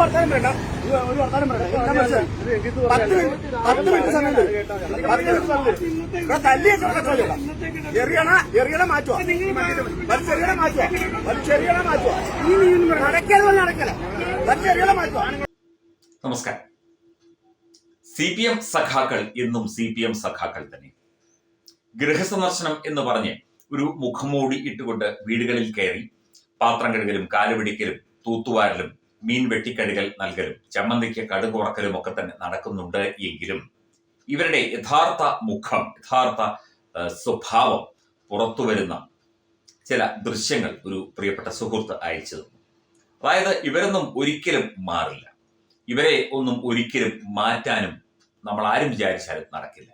വർത്താനം വേണ്ട ഒരു വർത്താനം വേണ്ട എന്താ മനസ്സിലായി. പത്ത് മിനിറ്റ് പത്ത് മിനിറ്റ് സമയം തരും. പത്ത് മിനിറ്റ് സമയം തരും. ഇവിടെ തല്ലി വെച്ചോ കച്ചവടം എറിയണ എറിയണ മാറ്റുക വലിച്ചെറിയണ മാറ്റുക വലിച്ചെറിയണ മാറ്റുക നടക്കല നടക്കല വലിച്ചെറിയണ മാറ്റുക നമസ്കാരം. സി പി എം സഖാക്കൾ എന്നും സി പി എം സഖാക്കൾ തന്നെ. ഗൃഹസന്ദർശനം എന്ന് പറഞ്ഞ് ഒരു മുഖമൂടി ഇട്ടുകൊണ്ട് വീടുകളിൽ കയറി പാത്രം കഴുകലും കാലുപിടിക്കലും തൂത്തുവാരലും മീൻ വെട്ടിക്കഴുകൽ നൽകലും ചമ്മന്തിക്ക് കടുക് ഉറക്കലും ഒക്കെ തന്നെ നടക്കുന്നുണ്ട് എങ്കിലും ഇവരുടെ യഥാർത്ഥ മുഖം യഥാർത്ഥ സ്വഭാവം പുറത്തു വരുന്ന ചില ദൃശ്യങ്ങൾ ഒരു പ്രിയപ്പെട്ട സുഹൃത്ത് അയച്ചു തന്നു. അതായത് ഇവരൊന്നും ഒരിക്കലും മാറില്ല. ഇവരെ ഒന്നും ഒരിക്കലും മാറ്റാനും നമ്മൾ ആരും വിചാരിച്ചാലും നടക്കില്ല.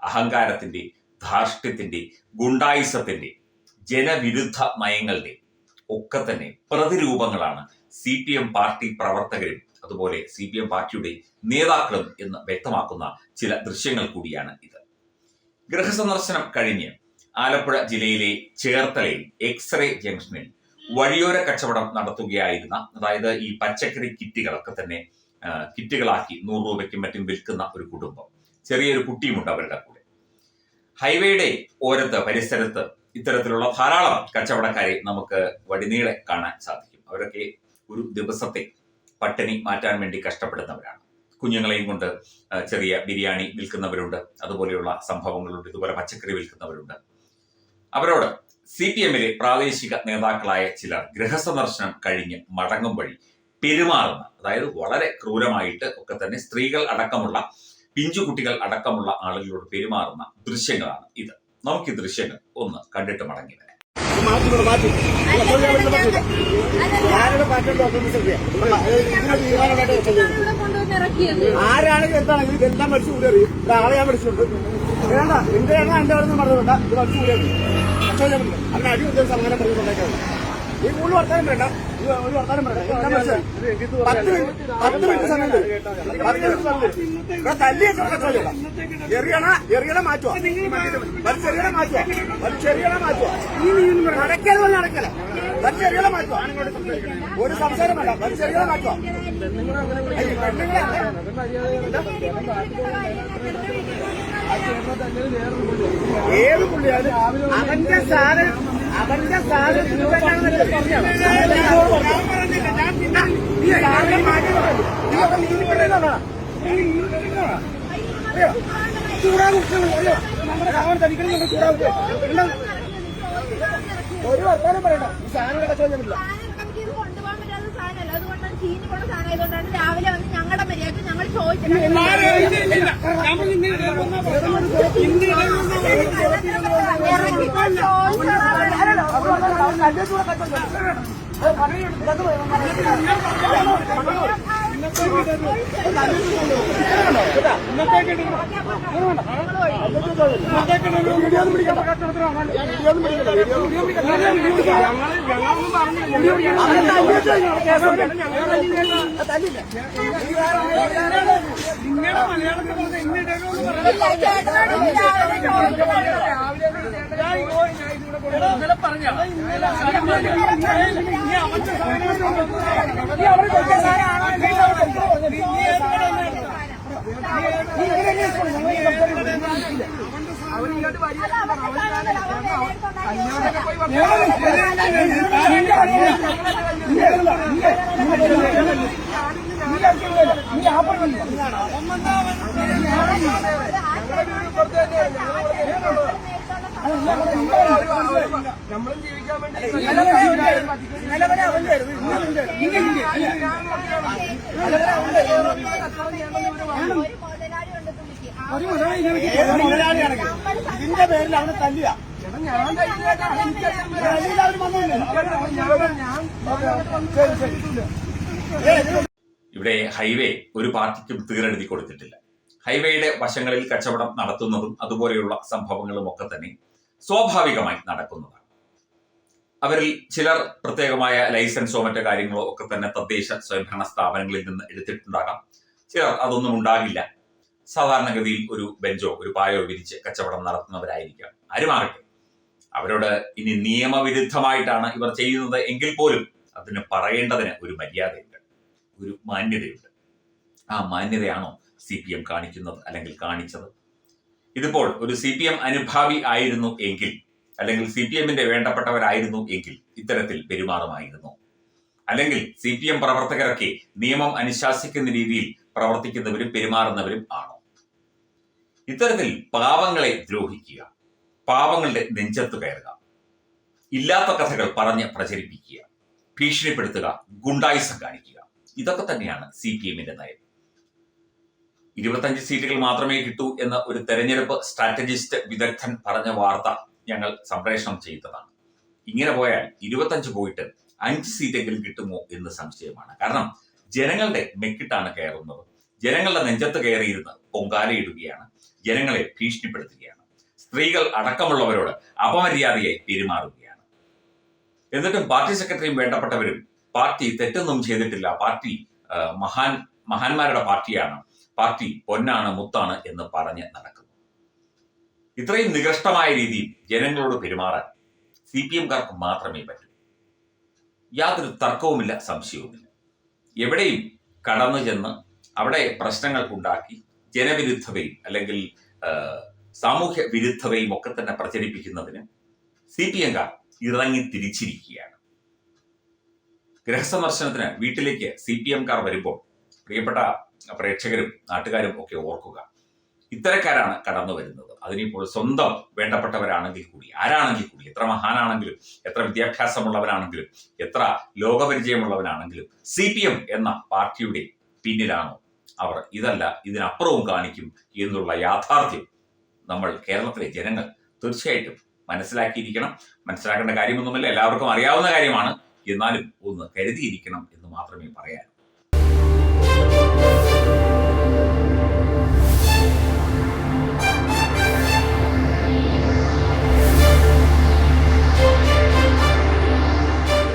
അഹങ്കാരത്തിന്റെ ധാർഷ്ട്യത്തിന്റെ ഗുണ്ടായുസത്തിന്റെ ജനവിരുദ്ധ നയങ്ങളുടെ ഒക്കെ തന്നെ പ്രതിരൂപങ്ങളാണ് സി പി എം പാർട്ടി പ്രവർത്തകരും അതുപോലെ സി പി എം പാർട്ടിയുടെ നേതാക്കളും എന്ന് വ്യക്തമാക്കുന്ന ചില ദൃശ്യങ്ങൾ കൂടിയാണ് ഇത്. ഗൃഹസന്ദർശനം കഴിഞ്ഞ് ആലപ്പുഴ ജില്ലയിലെ ചേർത്തലയിൽ എക്സ്റേ ജംഗ്ഷനിൽ വഴിയോര കച്ചവടം നടത്തുകയായിരുന്ന അതായത് ഈ പച്ചക്കറി കിറ്റുകളൊക്കെ തന്നെ കിറ്റുകളാക്കി നൂറ് രൂപയ്ക്കും മറ്റും വിൽക്കുന്ന ഒരു കുടുംബം. ചെറിയൊരു കുട്ടിയുമുണ്ട് അവരുടെ കൂടെ. ഹൈവേയുടെ ഓരത്ത് പരിസരത്ത് ഇത്തരത്തിലുള്ള ധാരാളം കച്ചവടക്കാരെ നമുക്ക് വടിനീളെ കാണാൻ സാധിക്കും. അവരൊക്കെ ഒരു ദിവസത്തെ പട്ടിണി മാറ്റാൻ വേണ്ടി കഷ്ടപ്പെടുന്നവരാണ്. കുഞ്ഞുങ്ങളെയും കൊണ്ട് ചെറിയ ബിരിയാണി വിൽക്കുന്നവരുണ്ട്. അതുപോലെയുള്ള സംഭവങ്ങളുണ്ട്. ഇതുപോലെ പച്ചക്കറി വിൽക്കുന്നവരുണ്ട്. അവരോട് സി പി എമ്മിലെ പ്രാദേശിക നേതാക്കളായ ചിലർ ഗൃഹസന്ദർശനം കഴിഞ്ഞ് മടങ്ങും വഴി പെരുമാറുന്ന അതായത് വളരെ ക്രൂരമായിട്ട് ഒക്കെ തന്നെ സ്ത്രീകൾ അടക്കമുള്ള പിഞ്ചുകുട്ടികൾ അടക്കമുള്ള ആളുകളോട് പെരുമാറുന്ന ദൃശ്യങ്ങളാണ് ഇത്. നമുക്ക് ഈ ദൃശ്യങ്ങൾ ഒന്ന് കണ്ടിട്ട് മടങ്ങി വരാം. മാറ്റി മാറ്റി. ഞാനിവിടെ മാറ്റേണ്ട ഇതിന് തീരുമാനമായിട്ട് ചെയ്യുന്നത് ആരാണെങ്കിലും എന്താണെങ്കിലും എന്താ പഠിച്ചു കൂടിയത് ആളെ ഞാൻ പഠിച്ചിട്ടുണ്ട്. വേണ്ട എന്റെ എണ്ണ എന്റെ അവിടെ നിന്ന് മറന്നു വേണ്ട ഇത് പഠിച്ചു കൂടിയത് അങ്ങനെ അടി ഉദ്ദേശം അങ്ങനെ പറഞ്ഞിട്ടുണ്ടാക്കിയത് ഈ കൂടുതൽ വർത്താനം വേണ്ട ഒരു വർത്താനം വേണ്ട പത്ത് മിനിറ്റ് പത്ത് മിനിറ്റ് സമയം തരും. പത്ത് മിനിറ്റ് സമയം തരും. ഇവിടെ തല്ലി വെച്ചോ കച്ചവടം എറിയണ എറിയണ മാറ്റുക വലിച്ചെറിയണ മാറ്റുക വലിച്ചെറിയണ മാറ്റുക നടക്കല നടക്കല വലിച്ചെറിയണ മാറ്റുക ഒരു സംസാരം വേണ്ട. വലിച്ചെറിയണ മാറ്റുക അയ്യ, പെണ്ണുങ്ങളെ ഏത് പുള്ളിയാണ് അവന്റെ സാധനം അവന്റെ സാധനം പറഞ്ഞാണ് സാധനം മാറ്റി പറഞ്ഞു. നീ അപ്പൊ നീ പെണ്ണുങ്ങളാണോ? നീ നീ പെണ്ണുങ്ങളാണോ? അയ്യോ, ചൂടാകും. നമ്മുടെ സാധനം തനിക്കണം ചൂടാകും. ഒരു വർത്താനം പറയണ്ട. ഈ സാധനം കച്ചവടം ആയതുകൊണ്ടാണ് രാവിലെ വന്ന് ഞങ്ങളുടെ മര്യാദയ്ക്ക് ഞങ്ങൾ ചോദിച്ചിട്ടുണ്ട് ഇറങ്ങിപ്പോ മലയാളത്തിൽ അവന്റെ ആയിരുന്നു. ഇന്ന് നിന്റെ ആയിരുന്നു. ഇന്ന് ജീവിക്കാൻ വേണ്ടി. ഒരു ഇതിന്റെ പേരിൽ അവനെ തല്ലിയ ഇവിടെ ഹൈവേ ഒരു പാർട്ടിക്കും തീരെഴുതി കൊടുത്തിട്ടില്ല ഹൈവേയുടെ വശങ്ങളിൽ കച്ചവടം നടത്തുന്നതും അതുപോലെയുള്ള സംഭവങ്ങളും ഒക്കെ തന്നെ സ്വാഭാവികമായി നടക്കുന്നതാണ്. അവരിൽ ചിലർ പ്രത്യേകമായ ലൈസൻസോ മറ്റു കാര്യങ്ങളോ ഒക്കെ തന്നെ തദ്ദേശ സ്വയംഭരണ സ്ഥാപനങ്ങളിൽ നിന്ന് എടുത്തിട്ടുണ്ടാകാം. ചിലർ അതൊന്നും ഉണ്ടാകില്ല. സാധാരണഗതിയിൽ ഒരു ബെഞ്ചോ ഒരു പായോ വിരിച്ച് കച്ചവടം നടത്തുന്നവരായിരിക്കാം. ആരുമാകട്ടെ അവരോട് ഇനി നിയമവിരുദ്ധമായിട്ടാണ് ഇവർ ചെയ്യുന്നത് എങ്കിൽ പോലും അതിന് പറയേണ്ടതിന് ഒരു മര്യാദയുണ്ട്. ഒരു മാന്യതയുണ്ട്. ആ മാന്യതയാണോ സി പി എം കാണിക്കുന്നത് അല്ലെങ്കിൽ കാണിച്ചത്? ഇതിപ്പോൾ ഒരു സി പി എം അനുഭാവി ആയിരുന്നു എങ്കിൽ അല്ലെങ്കിൽ സി പി എമ്മിന്റെ വേണ്ടപ്പെട്ടവരായിരുന്നു എങ്കിൽ ഇത്തരത്തിൽ പെരുമാറുമായിരുന്നു. അല്ലെങ്കിൽ സി പി എം പ്രവർത്തകരൊക്കെ നിയമം അനുശാസിക്കുന്ന രീതിയിൽ പ്രവർത്തിക്കുന്നവരും പെരുമാറുന്നവരും ആണോ? ഇത്തരത്തിൽ പാവങ്ങളെ ദ്രോഹിക്കുക പാവങ്ങളുടെ നെഞ്ചത്ത് കയറുക ഇല്ലാത്ത കഥകൾ പറഞ്ഞ് പ്രചരിപ്പിക്കുക ഭീഷണിപ്പെടുത്തുക ഗുണ്ടായുസം കാണിക്കുക ഇതൊക്കെ തന്നെയാണ് സി പി എമ്മിന്റെ നയം. ഇരുപത്തഞ്ച് സീറ്റുകൾ മാത്രമേ കിട്ടൂ എന്ന ഒരു തെരഞ്ഞെടുപ്പ് സ്ട്രാറ്റജിസ്റ്റ് വിദഗ്ധൻ പറഞ്ഞ വാർത്ത ഞങ്ങൾ സംപ്രേഷണം ചെയ്തതാണ്. ഇങ്ങനെ പോയാൽ ഇരുപത്തഞ്ച് പോയിട്ട് അഞ്ച് സീറ്റെങ്കിലും കിട്ടുമോ എന്ന് സംശയമാണ്. കാരണം ജനങ്ങളുടെ മെക്കിട്ടാണ് കയറുന്നത്. ജനങ്ങളുടെ നെഞ്ചത്ത് കയറിയിരുന്ന് പൊങ്കാലയിടുകയാണ് ജനങ്ങളെ ഭീഷണിപ്പെടുത്തുകയാണ്. സ്ത്രീകൾ അടക്കമുള്ളവരോട് അപമര്യാദയായി പെരുമാറുകയാണ്. എന്നിട്ടും പാർട്ടി സെക്രട്ടറിയും വേണ്ടപ്പെട്ടവരും പാർട്ടി തെറ്റൊന്നും ചെയ്തിട്ടില്ല. പാർട്ടി മഹാൻ മഹാന്മാരുടെ പാർട്ടിയാണ്. പാർട്ടി പൊന്നാണ് മുത്താണ് എന്ന് പറഞ്ഞ് നടക്കുന്നു. ഇത്രയും നികൃഷ്ടമായ രീതിയിൽ ജനങ്ങളോട് പെരുമാറാൻ സി പി എംകാർക്ക് മാത്രമേ പറ്റൂ. യാതൊരു തർക്കവുമില്ല സംശയവുമില്ല. എവിടെയും കടന്നു ചെന്ന് അവിടെ പ്രശ്നങ്ങൾ ഉണ്ടാക്കി ജനവിരുദ്ധതയും അല്ലെങ്കിൽ സാമൂഹ്യ വിരുദ്ധതയും ഒക്കെ തന്നെ പ്രചരിപ്പിക്കുന്നതിന് സി പി എംകാർ ഇറങ്ങി തിരിച്ചിരിക്കുകയാണ്. ഗൃഹസന്ദർശനത്തിന് വീട്ടിലേക്ക് സി പി എംകാർ വരുമ്പോൾ പ്രിയപ്പെട്ട പ്രേക്ഷകരും നാട്ടുകാരും ഒക്കെ ഓർക്കുക. ഇത്തരക്കാരാണ് കടന്നു വരുന്നത്. അതിനിപ്പോൾ സ്വന്തം വേണ്ടപ്പെട്ടവരാണെങ്കിൽ കൂടി ആരാണെങ്കിൽ കൂടി എത്ര മഹാനാണെങ്കിലും എത്ര വിദ്യാഭ്യാസമുള്ളവനാണെങ്കിലും എത്ര ലോകപരിചയമുള്ളവനാണെങ്കിലും സി പി എം എന്ന പാർട്ടിയുടെ പിന്നിലാണോ അവർ. ഇതല്ല ഇതിനപ്പുറവും കാണിക്കും എന്നുള്ള യാഥാർത്ഥ്യം നമ്മൾ കേരളത്തിലെ ജനങ്ങൾ തീർച്ചയായിട്ടും മനസ്സിലാക്കിയിരിക്കണം. മനസ്സിലാക്കേണ്ട കാര്യമൊന്നുമല്ല എല്ലാവർക്കും അറിയാവുന്ന കാര്യമാണ്. എന്നാലും ഒന്ന് കരുതിയിരിക്കണം എന്ന് മാത്രമേ പറയാൻ